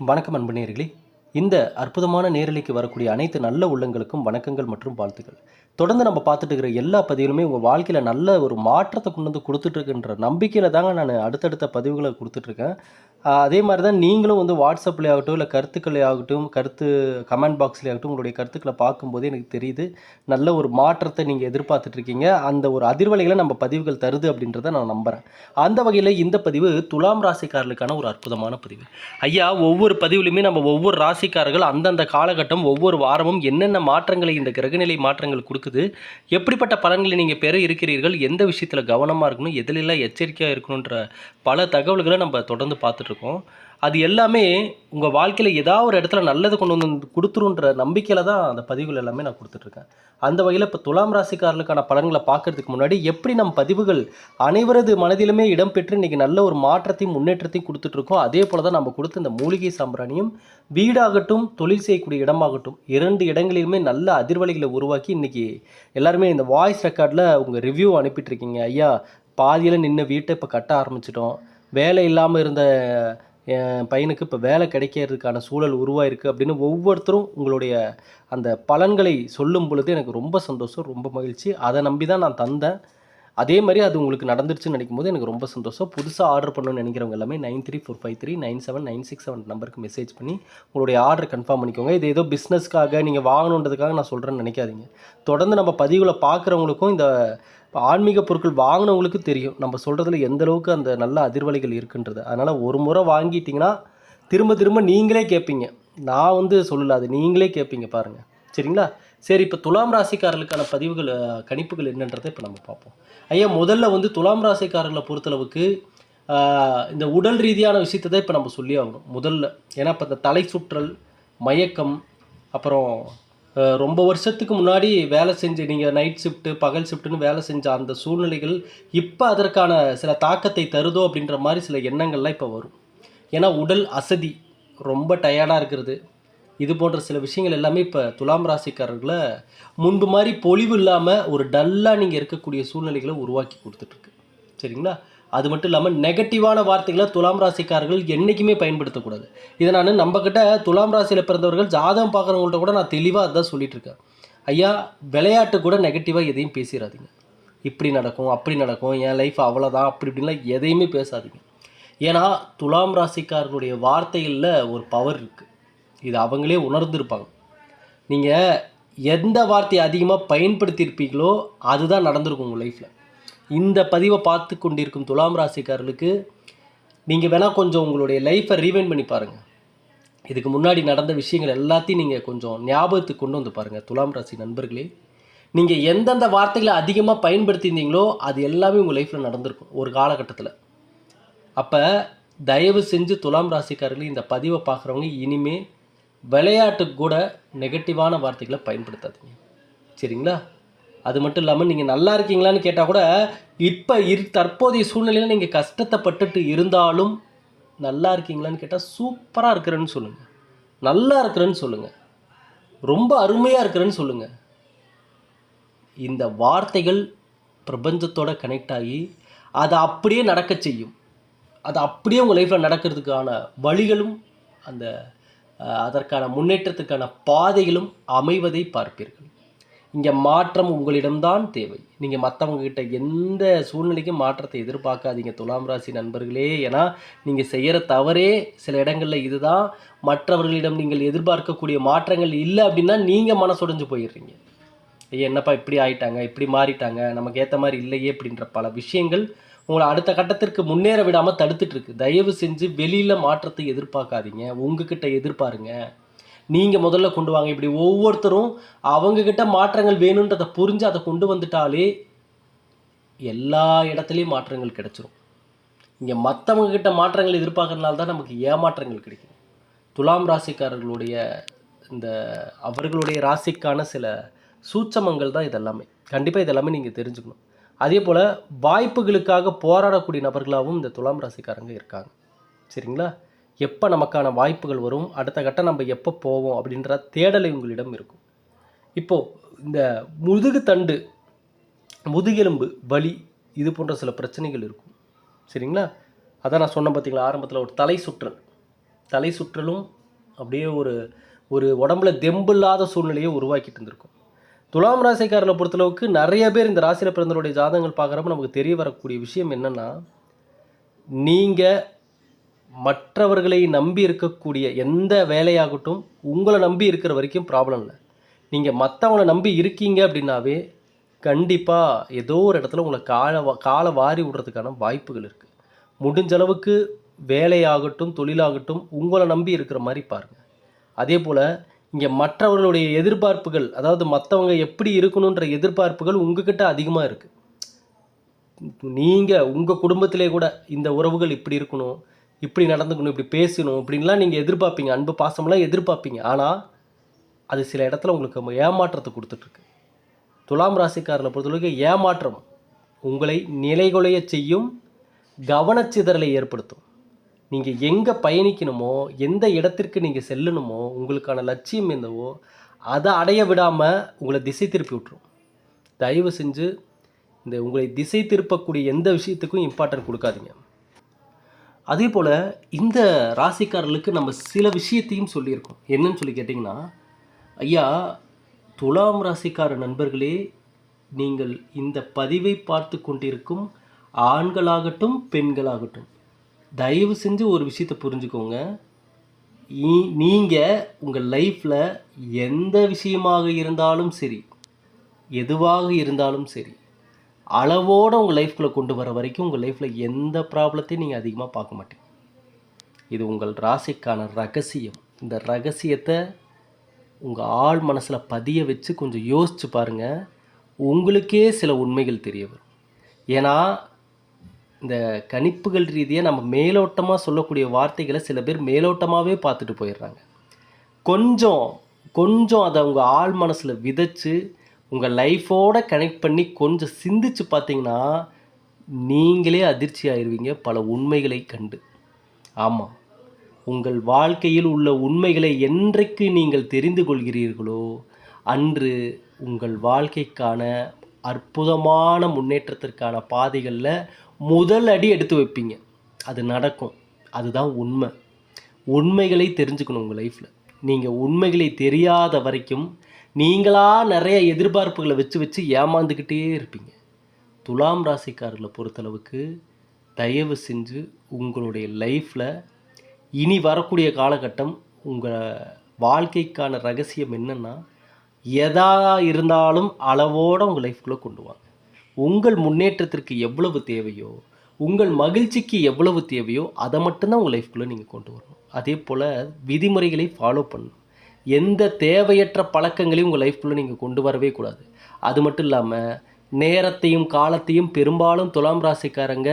வணக்கம் அன்பு நேயர்களே இந்த அற்புதமான நேரலைக்கு வரக்கூடிய அனைத்து நல்ல உள்ளங்களுக்கும் வணக்கங்கள் மற்றும் வாழ்த்துக்கள். தொடர்ந்து நம்ம பார்த்துட்டு இருக்கிற எல்லா பதிவுகளுமே உங்கள் வாழ்க்கையில் நல்ல ஒரு மாற்றத்தை கொண்டு வந்து கொடுத்துட்ருக்குன்ற நம்பிக்கையில் தாங்க நான் அடுத்தடுத்த பதிவுகளை கொடுத்துட்ருக்கேன் அதே மாதிரி தான் நீங்களும் வந்து வாட்ஸ்அப்லேயே ஆகட்டும் இல்லை கருத்துக்களே ஆகட்டும் கருத்து கமெண்ட் பாக்ஸ்லேயே ஆகட்டும் உங்களுடைய கருத்துக்களை பார்க்கும்போதே எனக்கு தெரியுது. நல்ல ஒரு மாற்றத்தை நீங்கள் எதிர்பார்த்துட்ருக்கீங்க அந்த ஒரு அதிர்வலைகளை நம்ம பதிவுகள் தருது அப்படின்றத நான் நம்புகிறேன் அந்த வகையில் இந்த பதிவு துலாம் ராசிக்காரர்களுக்கான ஒரு அற்புதமான பதிவு. ஐயா ஒவ்வொரு பதிவுலையுமே நம்ம ஒவ்வொரு ராசிக்காரர்கள் அந்தந்த காலகட்டம் ஒவ்வொரு வாரமும் என்னென்ன மாற்றங்களை இந்த கிரகநிலை மாற்றங்கள் கொடுக்குது எப்படிப்பட்ட பலன்களை நீங்கள் பெற இருக்கிறீர்கள் எந்த விஷயத்தில் கவனமாக இருக்கணும் எதிலெல்லாம் எச்சரிக்கையாக இருக்கணுன்ற பல தகவல்களை நம்ம தொடர்ந்து இருக்கும். அது எல்லாமே உங்கள் வாழ்க்கையில் ஏதாவது ஒரு இடத்துல நல்லது கொண்டு வந்து கொடுத்துருன்ற நம்பிக்கையில் தான் அந்த பதிவுகள் எல்லாமே நான் கொடுத்துட்ருக்கேன். அந்த வகையில் இப்போ துலாம் ராசிக்காரர்களுக்கான பலன்களை பார்க்கறதுக்கு முன்னாடி எப்படி நம் பதிவுகள் அனைவரது மனதிலுமே இடம்பெற்று இன்றைக்கி நல்ல ஒரு மாற்றத்தையும் முன்னேற்றத்தையும் கொடுத்துட்ருக்கோம் அதே போல் தான் நம்ம கொடுத்த இந்த மூலிகை சாம்பிராணியும் வீடாகட்டும் தொழில் செய்யக்கூடிய இடமாகட்டும் இரண்டு இடங்களிலுமே நல்ல அதிர்வலைகளை உருவாக்கி இன்றைக்கி எல்லாருமே இந்த வாய்ஸ் ரெக்கார்டில் உங்கள் ரிவ்யூ அனுப்பிட்டுருக்கீங்க ஐயா பாதியில் நின்று வீட்டை இப்போ கட்ட ஆரம்பிச்சிட்டோம். வேலை இல்லாமல் இருந்த என் பையனுக்கு இப்போ வேலை கிடைக்கிறதுக்கான சூழல் உருவாயிருக்கு அப்படின்னு ஒவ்வொருத்தரும் உங்களுடைய அந்த பலன்களை சொல்லும் பொழுது எனக்கு ரொம்ப சந்தோஷம் ரொம்ப மகிழ்ச்சி. அதை நம்பி தான் நான் தந்தேன். அதே மாதிரி அது உங்களுக்கு நடந்துருச்சுன்னு நினைக்கும் போது எனக்கு ரொம்ப சந்தோஷம். புதுசாக ஆர்டர் பண்ணணும்னு நினைக்கிறவங்க எல்லாமே nine three four five three nine seven nine six seven நம்பருக்கு மெசேஜ் பண்ணி உங்களுடைய ஆர்டர் கன்ஃபார்ம் பண்ணிக்கோங்க. இது ஏதோ பிஸ்னஸ்க்காக நீங்கள் வாங்கணுன்றதுக்காக நான் சொல்கிறேன்னு நினைக்காதீங்க. தொடர்ந்து நம்ம பதிவில் பார்க்குறவங்களுக்கும் இந்த இப்போ ஆன்மீக பொருட்கள் வாங்கினவங்களுக்கு தெரியும். நம்ம சொல்கிறதுல எந்த அளவுக்கு அந்த நல்ல அதிர்வலைகள் இருக்குன்றது. அதனால் ஒரு முறை வாங்கிட்டிங்கன்னா திரும்ப திரும்ப நீங்களே கேட்பீங்க நான் வந்து சொல்லல அது நீங்களே கேட்பீங்க பாருங்கள் சரிங்களா? சரி இப்போ துலாம் ராசிக்காரர்களுக்கான பதிவுகள் கணிப்புகள் என்னன்றதை இப்போ நம்ம பார்ப்போம். ஐயா முதல்ல வந்து துலாம் ராசிக்காரர்களை பொறுத்தளவுக்கு இந்த உடல் ரீதியான விஷயத்தை தான் இப்போ நம்ம சொல்லி ஆகணும். முதல்ல. ஏன்னா இப்போ இந்த தலை சுற்றல் மயக்கம் அப்புறம் ரொம்ப வருஷத்துக்கு முன்னாடி வேலை செஞ்சு நீங்கள் நைட் ஷிஃப்ட்டு பகல் ஷிஃப்ட்டுன்னு வேலை செஞ்ச அந்த சூழ்நிலைகள் இப்போ அதற்கான சில தாக்கத்தை தருதோ அப்படின்ற மாதிரி சில எண்ணங்கள்லாம் இப்போ வரும். ஏன்னா உடல் அசதி ரொம்ப டயர்டாக இருக்கிறது. இது போன்ற சில விஷயங்கள் எல்லாமே இப்போ துலாம் ராசிக்காரர்களை முன்பு மாதிரி பொலிவு இல்லாமல் ஒரு டல்லாக நீங்கள் இருக்கக்கூடிய சூழ்நிலைகளை உருவாக்கி கொடுத்துட்ருக்கு சரிங்களா? அது மட்டும் இல்லாமல் நெகட்டிவான வார்த்தைகளை துலாம் ராசிக்காரர்கள் என்றைக்குமே பயன்படுத்தக்கூடாது. இதை நான் நம்மக்கிட்ட துலாம் ராசியில் பிறந்தவர்கள் ஜாதகம் பார்க்குறவங்கள்ட்ட கூட நான் தெளிவாக அதான் சொல்லிகிட்டு இருக்கேன் ஐயா விளையாட்டு கூட நெகட்டிவாக எதையும் பேசிடாதீங்க இப்படி நடக்கும் அப்படி நடக்கும் என் லைஃப் அவ்வளோதான் அப்படி இப்படின்லாம் எதையுமே பேசாதீங்க. ஏன்னா துலாம் ராசிக்காரர்களுடைய வார்த்தைகளில் ஒரு பவர் இருக்குது இது அவங்களே உணர்ந்திருப்பாங்க. நீங்கள் எந்த வார்த்தையை அதிகமாக பயன்படுத்தியிருப்பீங்களோ அதுதான் நடந்திருக்கும் உங்கள் லைஃப்பில் இந்த பதிவை பார்த்து கொண்டிருக்கும் துலாம் ராசிக்காரர்களுக்கு நீங்கள் வேணால் கொஞ்சம் உங்களுடைய லைஃப்பை ரீவைன் பண்ணி பாருங்கள் இதுக்கு முன்னாடி நடந்த விஷயங்கள் எல்லாத்தையும் நீங்கள் கொஞ்சம் ஞாபகத்துக்கு கொண்டு வந்து பாருங்கள் துலாம் ராசி நண்பர்களே. நீங்கள் எந்தெந்த வார்த்தைகளை அதிகமாக பயன்படுத்தியிருந்தீங்களோ அது எல்லாமே உங்கள் லைஃப்பில் நடந்திருக்கும் ஒரு காலகட்டத்தில். அப்போ தயவு செஞ்சு துலாம் ராசிக்காரர்கள் இந்த பதிவை பார்க்குறவங்க இனிமே விளையாட்டுக்கு கூட நெகட்டிவான வார்த்தைகளை பயன்படுத்தாதீங்க. சரிங்களா? அது மட்டும் இல்லாமல் நீங்கள் நல்லா இருக்கீங்களான்னு கேட்டால் கூட இப்போ இரு தற்போதைய சூழ்நிலையில் நீங்கள் கஷ்டத்தை பட்டுட்டு இருந்தாலும் நல்லா இருக்கீங்களான்னு கேட்டால் சூப்பராக இருக்கிறேன்னு சொல்லுங்கள் நல்லா இருக்கிறேன்னு சொல்லுங்கள் ரொம்ப அருமையாக இருக்கிறேன்னு சொல்லுங்கள் இந்த வார்த்தைகள் பிரபஞ்சத்தோட கனெக்ட் ஆகி அதை அப்படியே நடக்க செய்யும். அது அப்படியே உங்கள் லைஃப்பில் நடக்கிறதுக்கான வழிகளும் அந்த அதற்கான முன்னேற்றத்துக்கான பாதைகளும் அமைவதை பார்ப்பீர்கள். இங்கே மாற்றம் உங்களிடம்தான் தேவை. நீங்கள் மற்றவங்கக்கிட்ட எந்த சூழ்நிலைக்கும் மாற்றத்தை எதிர்பார்க்காதீங்க துலாம் ராசி நண்பர்களே. ஏன்னா நீங்கள் செய்கிற தவறே சில இடங்களில் இதுதான். மற்றவர்களிடம் நீங்கள் எதிர்பார்க்கக்கூடிய மாற்றங்கள் இல்லை அப்படின்னா நீங்கள் மனசுடைஞ்சு போயிடுறீங்க. ஐயா என்னப்பா இப்படி ஆயிட்டாங்க? இப்படி மாறிட்டாங்க? நமக்கு ஏற்ற மாதிரி இல்லையே அப்படின்ற பல விஷயங்கள் உங்களை அடுத்த கட்டத்திற்கு முன்னேற விடாமல் தடுத்துட்ருக்கு தயவு செஞ்சு வெளியில் மாற்றத்தை எதிர்பார்க்காதீங்க. உங்ககிட்ட எதிர்பாருங்க. நீங்கள் முதல்ல கொண்டு வாங்க. இப்படி ஒவ்வொருத்தரும் அவங்கக்கிட்ட மாற்றங்கள் வேணுன்றதை புரிஞ்சு அதை கொண்டு வந்துட்டாலே எல்லா இடத்துலையும் மாற்றங்கள் கிடச்சிரும். இங்கே மற்றவங்கக்கிட்ட மாற்றங்கள் எதிர்பார்க்கறதுனால தான் நமக்கு ஏமாற்றங்கள் கிடைக்கும். துலாம் ராசிக்காரர்களுடைய இந்த அவர்களுடைய ராசிக்கான சில சூட்சமங்கள் தான் இதெல்லாமே. கண்டிப்பாக இதெல்லாமே நீங்கள் தெரிஞ்சுக்கணும். அதே போல் வாய்ப்புகளுக்காக போராடக்கூடிய நபர்களாகவும் இந்த துலாம் ராசிக்காரங்க இருக்காங்க. சரிங்களா? எப்போ நமக்கான வாய்ப்புகள் வரும் அடுத்த கட்டம் நம்ம எப்போ போவோம் அப்படின்ற தேடலை உங்களிடம் இருக்கும். இப்போது இந்த முதுகு தண்டு முதுகெலும்பு வலி இது போன்ற சில பிரச்சனைகள் இருக்கும். சரிங்களா? அதான் நான் சொன்னேன் பார்த்தீங்களா ஆரம்பத்தில் ஒரு தலை சுற்றல். தலை சுற்றலும் அப்படியே ஒரு ஒரு உடம்புல தெம்பு இல்லாத சூழ்நிலையை உருவாக்கிட்டு இருந்திருக்கும். துலாம் ராசிக்காரனை பொறுத்தளவுக்கு நிறைய பேர் இந்த ராசியில் பிறந்தவருடைய ஜாதகங்கள் பார்க்குறப்ப நமக்கு தெரிய வரக்கூடிய விஷயம் என்னென்னா நீங்கள் மற்றவர்களை நம்பி இருக்கக்கூடிய எந்த வேலையாகட்டும் உங்களை நம்பி இருக்கிற வரைக்கும் ப்ராப்ளம் இல்லை. நீங்கள் மற்றவங்களை நம்பி இருக்கீங்க அப்படின்னாவே கண்டிப்பாக ஏதோ ஒரு இடத்துல உங்களை காலை காலை வாரி விடுறதுக்கான வாய்ப்புகள் இருக்குது முடிஞ்ச அளவுக்கு வேலையாகட்டும் தொழிலாகட்டும் உங்களை நம்பி இருக்கிற மாதிரி பாருங்கள் அதே போல் இங்கே மற்றவர்களுடைய எதிர்பார்ப்புகள் அதாவது மற்றவங்க எப்படி இருக்கணுன்ற எதிர்பார்ப்புகள் உங்ககிட்ட அதிகமாக இருக்குது நீங்கள் உங்கள் குடும்பத்திலே கூட இந்த உறவுகள் இப்படி இருக்கணும் இப்படி நடந்துக்கணும் இப்படி பேசணும் இப்படின்லாம் நீங்கள் எதிர்பார்ப்பீங்க. அன்பு பாசமெல்லாம் எதிர்பார்ப்பீங்க. ஆனால் அது சில இடத்துல உங்களுக்கு ஏமாற்றத்தை கொடுத்துட்ருக்கு. துலாம் ராசிக்காரனை பொறுத்தளவுக்கு ஏமாற்றம் உங்களை நிலைகுலைய செய்யும் கவனச்சிதறலை ஏற்படுத்தும். நீங்கள் எங்கே பயணிக்கணுமோ எந்த இடத்திற்கு நீங்கள் செல்லணுமோ உங்களுக்கான லட்சியம் என்னவோ அதை அடைய விடாமல் உங்களை திசை திருப்பி விட்டுரும். தயவு செஞ்சு இந்த உங்களை திசை திருப்பக்கூடிய எந்த விஷயத்துக்கும் இம்பார்ட்டன்ட் கொடுக்காதீங்க. அதே போல் இந்த ராசிக்காரர்களுக்கு நம்ம சில விஷயத்தையும் சொல்லியிருக்கோம். என்னன்னு சொல்லி கேட்டிங்கன்னா ஐயா துலாம் ராசிக்கார நண்பர்களே நீங்கள் இந்த பதிவை பார்த்து கொண்டிருக்கும் ஆண்களாகட்டும் பெண்களாகட்டும் தயவு செஞ்சு ஒரு விஷயத்தை புரிஞ்சுக்கோங்க. நீங்கள் உங்கள் லைஃப்பில் எந்த விஷயமாக இருந்தாலும் சரி எதுவாக இருந்தாலும் சரி அளவோடு உங்கள் லைஃப்குள்ளே கொண்டு வர வரைக்கும் உங்கள் லைஃப்பில் எந்த ப்ராப்ளத்தையும் நீங்கள் அதிகமாக பார்க்க மாட்டீங்க. இது உங்கள் ராசிக்கான ரகசியம். இந்த ரகசியத்தை உங்கள் ஆள் மனசில் பதிய வச்சு கொஞ்சம் யோசித்து பாருங்கள் உங்களுக்கே சில உண்மைகள் தெரிய வரும். ஏன்னா இந்த கணிப்புகள் ரீதியாக நம்ம மேலோட்டமாக சொல்லக்கூடிய வார்த்தைகளை சில பேர் மேலோட்டமாகவே பார்த்துட்டு போயிடுறாங்க. கொஞ்சம் கொஞ்சம் அதை உங்கள் ஆள் மனசில் விதைச்சு உங்கள் லைஃபோட கனெக்ட் பண்ணி கொஞ்சம் சிந்திச்சு பார்த்தீங்கன்னா நீங்களே அதிர்ச்சி ஆயிடுவீங்க பல உண்மைகளை கண்டு. ஆமாம் உங்கள் வாழ்க்கையில் உள்ள உண்மைகளை என்றைக்கு நீங்கள் தெரிந்து கொள்கிறீர்களோ அன்று உங்கள் வாழ்க்கைக்கான அற்புதமான முன்னேற்றத்திற்கான பாதைகளில் முதல் அடி எடுத்து வைப்பீங்க. அது நடக்கும். அதுதான் உண்மை. உண்மைகளை தெரிஞ்சுக்கணும் உங்கள் லைஃப்பில் நீங்கள் உண்மைகளை தெரியாத வரைக்கும் நீங்களாக நிறைய எதிர்பார்ப்புகளை வச்சு வச்சு ஏமாந்துக்கிட்டே இருப்பீங்க. துலாம் ராசிக்காரர்களை பொறுத்தளவுக்கு தயவு செஞ்சு உங்களுடைய லைஃப்பில் இனி வரக்கூடிய காலகட்டம் உங்கள் வாழ்க்கைக்கான ரகசியம் என்னென்னா எதா இருந்தாலும் அளவோடு உங்கள் லைஃப்குள்ளே கொண்டு வாங்க. உங்கள் முன்னேற்றத்திற்கு எவ்வளவு தேவையோ உங்கள் மகிழ்ச்சிக்கு எவ்வளவு தேவையோ அதை மட்டும்தான் உங்கள் லைஃப்குள்ளே நீங்கள் கொண்டு வரணும். அதே போல் விதிமுறைகளை ஃபாலோ பண்ணணும். எந்த தேவையற்ற பழக்கங்களையும் உங்கள் லைஃப்குள்ளே நீங்கள் கொண்டு வரவே கூடாது. அது மட்டும் இல்லாமல் நேரத்தையும் காலத்தையும் பெரும்பாலும் துலாம் ராசிக்காரங்க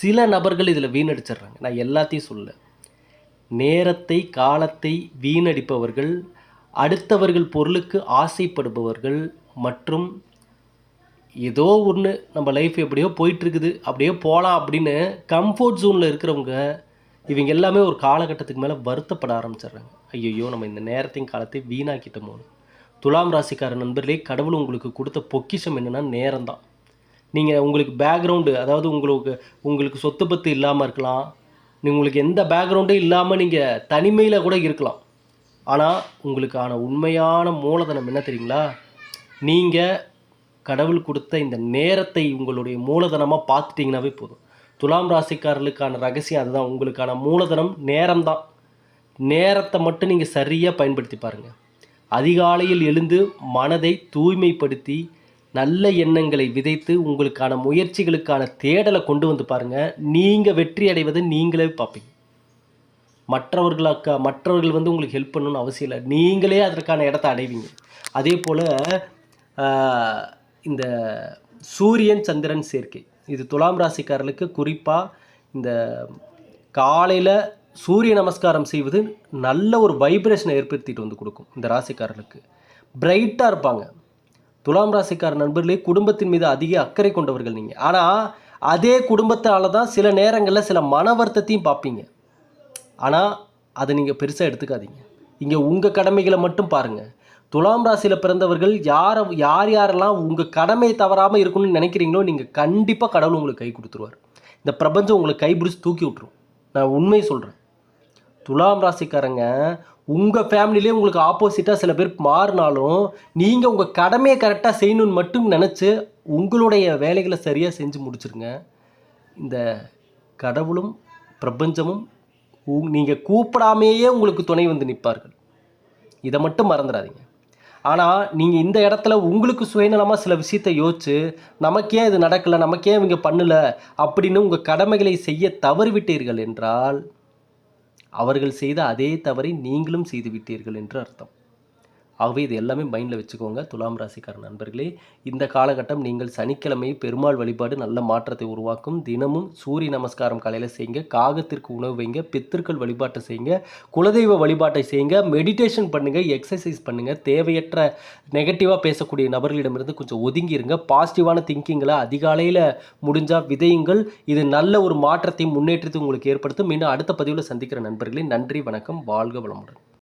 சில நபர்கள் இதில் வீணடிச்சிடுறாங்க. நான் எல்லாத்தையும் சொல்ல நேரத்தை காலத்தை வீணடிப்பவர்கள் அடுத்தவர்கள் பொருளுக்கு ஆசைப்படுபவர்கள் மற்றும் ஏதோ ஒன்று நம்ம லைஃப் எப்படியோ போயிட்டுருக்குது. அப்படியே போகலாம் அப்படின்னு கம்ஃபர்ட் ஜோனில் இருக்கிறவங்க இவங்க எல்லாமே ஒரு காலகட்டத்துக்கு மேலே வருத்தப்பட ஆரம்பிச்சிடுறாங்க. ஐயோ நம்ம இந்த நேரத்தையும் காலத்தையும் வீணாக்கிட்டோமோன்னு துலாம் ராசிக்கார நண்பர்களே கடவுள் உங்களுக்கு கொடுத்த பொக்கிஷம் என்னென்னா நேரம் தான் நீங்கள் உங்களுக்கு பேக்ரவுண்டு அதாவது உங்களுக்கு உங்களுக்கு சொத்து பத்து இல்லாமல் இருக்கலாம். நீங்கள் உங்களுக்கு எந்த பேக்ரவுண்டே இல்லாமல் நீங்கள் தனிமையில் கூட இருக்கலாம். ஆனால் உங்களுக்கான உண்மையான மூலதனம் என்ன தெரியுங்களா? நீங்கள் கடவுள் கொடுத்த இந்த நேரத்தை உங்களுடைய மூலதனமாக பார்த்துட்டிங்கனாவே போதும். துலாம் ராசிக்காரர்களுக்கான ரகசியம் அதுதான். உங்களுக்கான மூலதனம் நேரம்தான். நேரத்தை மட்டும் நீங்கள் சரியாக பயன்படுத்தி பாருங்கள் அதிகாலையில் எழுந்து மனதை தூய்மைப்படுத்தி நல்ல எண்ணங்களை விதைத்து உங்களுக்கான முயற்சிகளுக்கான தேடலை கொண்டு வந்து பாருங்கள் நீங்கள் வெற்றி அடைவதை நீங்களே பார்ப்பீங்க. மற்றவர்களாக்க மற்றவர்கள் வந்து உங்களுக்கு ஹெல்ப் பண்ணணும்னு அவசியம் இல்லை. நீங்களே அதற்கான இடத்த அடைவீங்க. அதே போல் இந்த சூரியன் சந்திரன் சேர்க்கை. இது துலாம் ராசிக்காரர்களுக்கு குறிப்பாக இந்த காலையில் சூரிய நமஸ்காரம் செய்வது நல்ல ஒரு வைப்ரேஷனை ஏற்படுத்திட்டு வந்து கொடுக்கும் இந்த ராசிக்காரர்களுக்கு. பிரைட்டாக இருப்பாங்க. துலாம் ராசிக்கார நண்பர்களே குடும்பத்தின் மீது அதிக அக்கறை கொண்டவர்கள் நீங்கள் ஆனால் அதே குடும்பத்தால் தான் சில நேரங்களில் சில மன வருத்தத்தையும் பார்ப்பீங்க. ஆனால் அதை நீங்கள் பெருசாக எடுத்துக்காதீங்க. இங்கே உங்கள் கடமைகளை மட்டும் பாருங்கள் துலாம் ராசியில் பிறந்தவர்கள் யாரை யார் யாரெல்லாம் உங்கள் கடமையை தவறாமல் இருக்கணும்னு நினைக்கிறீங்களோ நீங்கள் கண்டிப்பாக கடவுள் உங்களுக்கு கை கொடுத்துருவார். இந்த பிரபஞ்சம் உங்களை கைபிடிச்சி தூக்கி விட்ரும் நான் உண்மையை சொல்கிறேன் துலாம் ராசிக்காரங்க உங்கள் ஃபேமிலிலே உங்களுக்கு ஆப்போசிட்டாக சில பேர் மாறினாலும் நீங்கள் உங்கள் கடமையை கரெக்டாக செய்யணும்னு மட்டும் நினச்சி உங்களுடைய வேலைகளை சரியாக செஞ்சு முடிச்சிருங்க. இந்த கடவுளும் பிரபஞ்சமும் நீங்கள் கூப்பிடாமையே உங்களுக்கு துணை வந்து நிற்பார்கள். இதை மட்டும் மறந்துடாதீங்க. ஆனால் நீங்கள் இந்த இடத்துல உங்களுக்கு சுயநலமாக சில விஷயத்தை யோசிச்சு நமக்கே இது நடக்கலை நமக்கே இவங்க பண்ணல அப்படின்னு உங்கள் கடமைகளை செய்ய தவறிவிட்டீர்கள் என்றால் அவர்கள் செய்த அதே தவறை நீங்களும் செய்துவிட்டீர்கள் என்று அர்த்தம். ஆகவே இது எல்லாமே மைண்டில் வச்சுக்கோங்க. துலாம் ராசிக்கார நண்பர்களே இந்த காலகட்டம் நீங்கள் சனிக்கிழமை பெருமாள் வழிபாடு நல்ல மாற்றத்தை உருவாக்கும். தினமும் சூரிய நமஸ்காரம் காலையில் செய்யுங்க. காகத்திற்கு உணவு வைங்க. பித்திருக்கள் வழிபாட்டை செய்யுங்க. குலதெய்வ வழிபாட்டை செய்யுங்க. மெடிடேஷன் பண்ணுங்கள் எக்ஸசைஸ் பண்ணுங்கள் தேவையற்ற நெகட்டிவாக பேசக்கூடிய நபர்களிடமிருந்து கொஞ்சம் ஒதுங்கிருங்க. பாசிட்டிவான திங்கிங்கில் அதிகாலையில் முடிஞ்சால் விதையுங்கள். இது நல்ல ஒரு மாற்றத்தையும் முன்னேற்றத்தையும் உங்களுக்கு ஏற்படுத்தும். மீண்டும் அடுத்த பதிவில் சந்திக்கிற நண்பர்களே நன்றி வணக்கம். வாழ்க வளமுடன்.